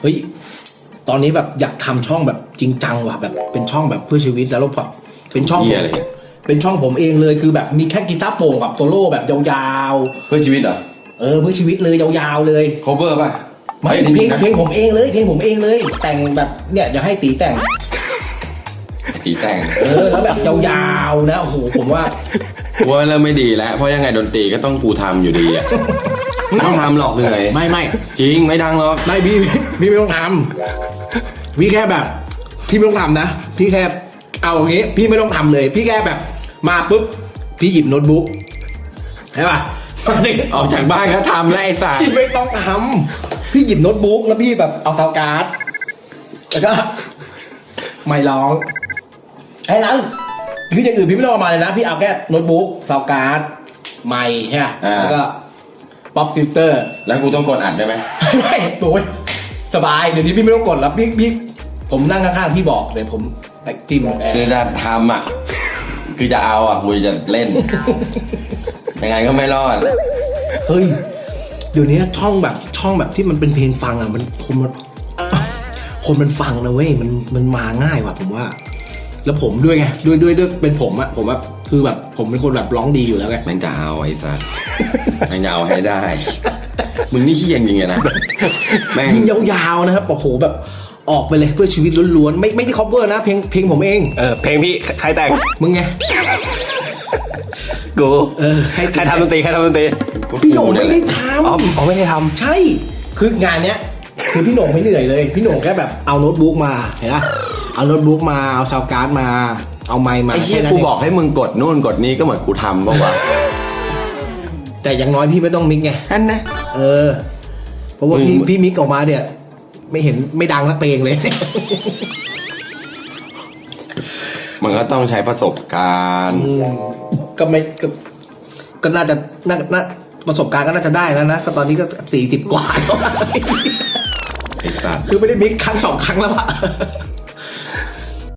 เฮ้ยตอนนี้แบบอยากทำช่องแบบจริงจังว่ะแบบเป็นช่องแบบเพื่อชีวิตแล้วแบบเป็นช่องเหี้ยอะไรเนี่ยเป็นช่องผมเองเลยคือแบบมีแค่กีตาร์โปร่งกับโซโล่แบบยาวเพื่อชีวิตเหรอ ๆเออเพื่อชีวิตเลยยาวๆเลย cover ป่ะไม่อ้ยนี่เพลงนะเพลงผมเองเลย เพลงผมเองเลย แต่งแบบเนี่ยเดี๋ยวให้ตีแต่ง ตีแต่งเออแล้วแบบยาวๆนะโอ้โหผมว่า กูว่าเริ่มไม่ดีแล้ว เพราะยังไงดนตรีก็ต้องกูทำอยู่ดีอะ ไม่ต้องทำหรอกเหนื่อยไม่ไม่จริงไม่ดังหรอกไม่พี่พี่พี่ไม่ต้องทำพี่แค่แบบ พี่ไม่ต้องทำนะพี่แค่เอาอย่างงี้ พี่ไม่ต้องทำเลย พี่แค่แบบ มาปุ๊บพี่หยิบโน้ตบุ๊กใช่ป่ะมาดิออกจากบ้านก็ทำแล้วไอ้สัสพี่ไม่ต้องทำพี่หยิบโน้ตบุ๊กแล้วพี่แบบเอาซาวการ์ดแล้วก็ไม่ร้องแค่นั้นคืออย่างอื่นพี่ไม่ต้องเอามาเลยนะ พี่เอาแค่โน้ตบุ๊กซาวการ์ดไมค์ใช่ไหมแล้วก็ ป๊อปฟิลเตอร์แล้วกูต้องกดอัดได้ไหมไม่โอ้ยสบายเดี๋ยวนี้พี่ไม่ต้องกดแล้วพี่พี่ผมนั่งข้างๆพี่บอกเลยผมแตกจิ้มแอคือร์จะทำอะ คือจะเอาอะกูจะเล่น ยังไงก็ไม่รอด เฮ้ยเดี๋ยวนี้ช่องแบบช่องแบบที่มันเป็นเพลงฟังอะมันคนมันคนมันฟังนะเว้ยมันมันมาง่ายว่ะผมว่า แล้วผมด้วยไงด้วยด้วยด้วยเป็นผมอะผมว่าคือแบบผมเป็นคนแบบร้องดีอยู่แล้วไงแม่งจะเอาไอ้สัสแม่งจะเอาให้ได้ มึงนี่ขี้ยจริงๆอะนะแม่งยิงยาวๆนะครับโอ้โหแบบออกไปเลยเพื่อชีวิตล้วนๆไม่ไม่ได้ cover นะเพลงเพลงผมเอง เออเพลงพี่ใครแต่งมึงไงกูเออให้ใครทำดนตรีใครทำดนตรีพี่โหน่งไม่ได้อ๋อทำอ๋อไม่ได้ทใช่ คืองานเนี้ยคือพี่โหน่งไม่เหนื่อยเลย พี่โหน่งแค่แบบเอาโน้ตบุ๊กมาเห็นปะ เอาโน้ตบุ๊กมาเอาซาวการ์ดมา เอาไมค์มาไอ้เหี้ยแค่นั้นกูเงบอกให้มึงกดนู่นกดนี้ก็เหมือนกูทำป่าวะแต่อย่างน้อยพี่ไม่ต้องมิกไง นั่นนะ เออ เพราะว่าพี่มึง พี่มิกออกมาเนี่ย ไม่เห็นไม่ดังสักเพลงเลย มันก็ต้องใช้ประสบการณ์ อืมก็ไม่ก็ก็น่าจะน่าน่าประสบการณ์ก็น่าจะได้แล้วนะก็ตอนนี้ก็สี่สิบกว่าแล้วไอ้สัสคือไม่ได้มิกครั้งสองครั้งแล้วอะ